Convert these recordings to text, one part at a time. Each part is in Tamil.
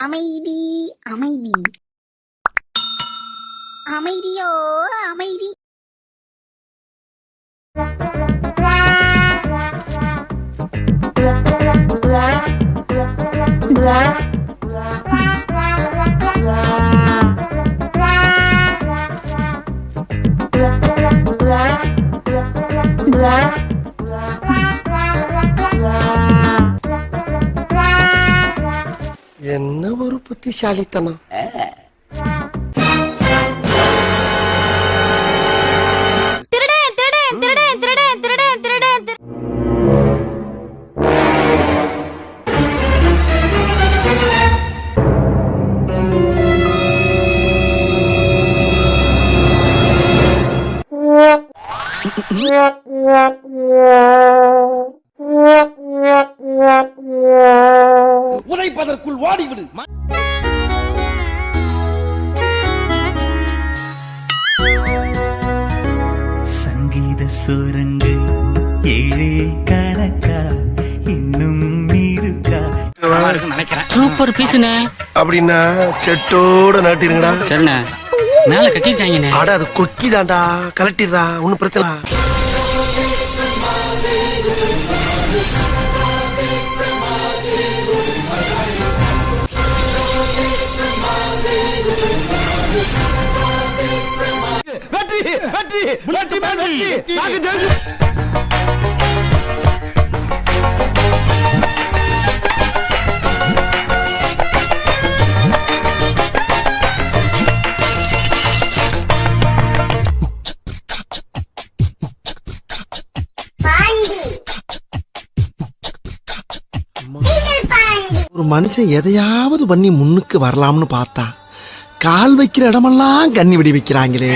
அமைதி அமைதி அமைதியோ அமைதி Yeah. എന്നെ ഒരു ബുദ്ധിശാലിത്തണം Yeah, yeah, yeah. உதைப்பதற்குள் ஓடிவிடு. சங்கீத சுரங்கள் ஏழே கணக்கா இன்னும் இருக்கா? சூப்பர் பீஸுண்ணே அப்படின்னா செட்டோட நாட்டிருங்கடா. சரிண்ணே. மேல கட்டிருக்காங்கண்ணே அட அது கொக்கி தான்டா கலட்டிடுறா. ஒன்னும் பிரச்சனை வெற்றி வெற்றி வெற்றி வெற்றி நாங்க ஜெயிச்சு. ஒரு மனுஷன் எதையாவது பண்ணி முன்னுக்கு வரலாம்னு பார்த்தா கால் வைக்கிற இடமெல்லாம் கண்ணி விடி வைக்கிறாங்களே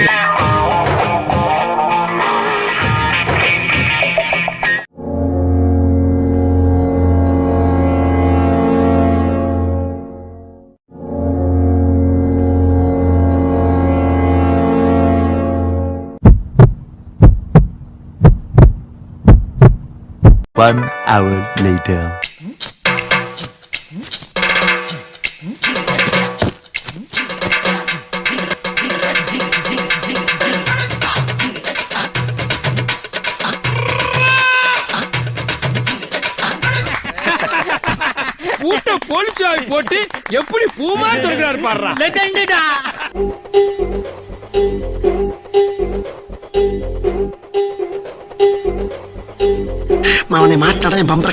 One hour later. போட்டு எப்படி பூமா திறக்கிறாரு பாடுறா லெஜெண்டுடா அவனை மாட்டாடா என் பம்பர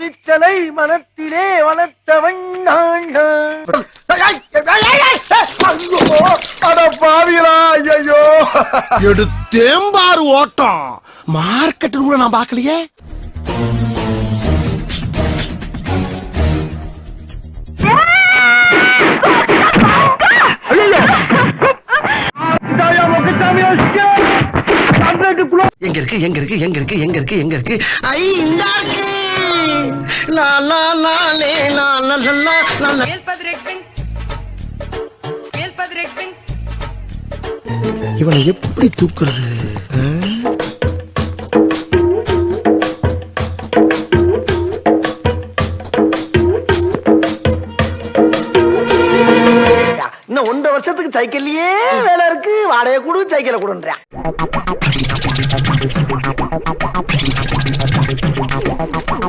துணிச்சலை மனத்திலே வளர்த்தவன் நான். ஐயோ எடுத்தேம்பாரு ஓட்டம். மார்க்கெட்டு கூட நான் பார்க்கலையே. எங்க இருக்கு எங்க இருக்கு எங்க இருக்கு எங்க இருக்கு எங்க இருக்கு? ஐ இந்த இருக்கு. லா லா லா லே லா லா லா லா லா லா இவனை எப்படி தூக்குறது? இன்னும் ஒன்றரை வருஷத்துக்கு சைக்கிள்லயே வேலை இருக்கு. வாடகை கொடு சைக்கிளை கொடுன்றேன். நம்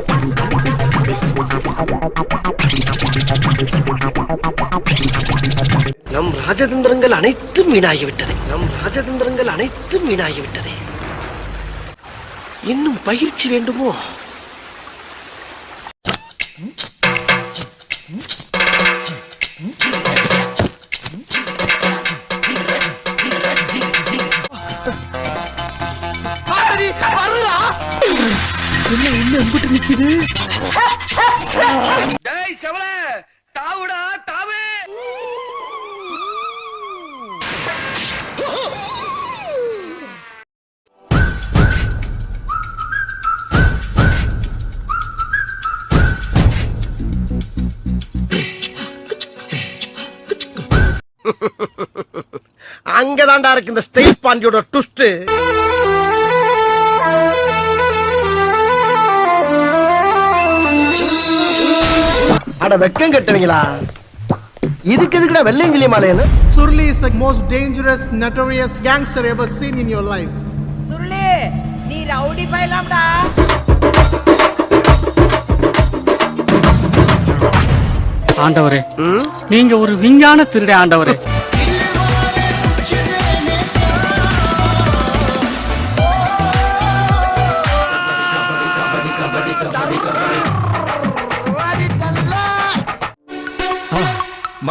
ராஜதந்திரங்கள் அனைத்தும் வீணாகிவிட்டது. நம் ராஜதந்திரங்கள் அனைத்தும் வீணாகிவிட்டது. இன்னும் பயிற்சி வேண்டுமோ? டேய் செவல தாவுடா! அங்கதான்டா இருக்கு இந்த ஸ்டைல் பாண்டியோட ட்விஸ்ட் அட வெக்கம் கட்டுவீங்களா? இதுக்கு எதுக்குடா வெள்ளையங்கிலி மாலையன்னு Surli is the most dangerous, notorious gangster ever seen in your life. Suruli நீ ரவுடி பயிலாம்டா ஆண்டவரே நீங்க ஒரு விஞ்ஞான திருடே ஆண்டவரே.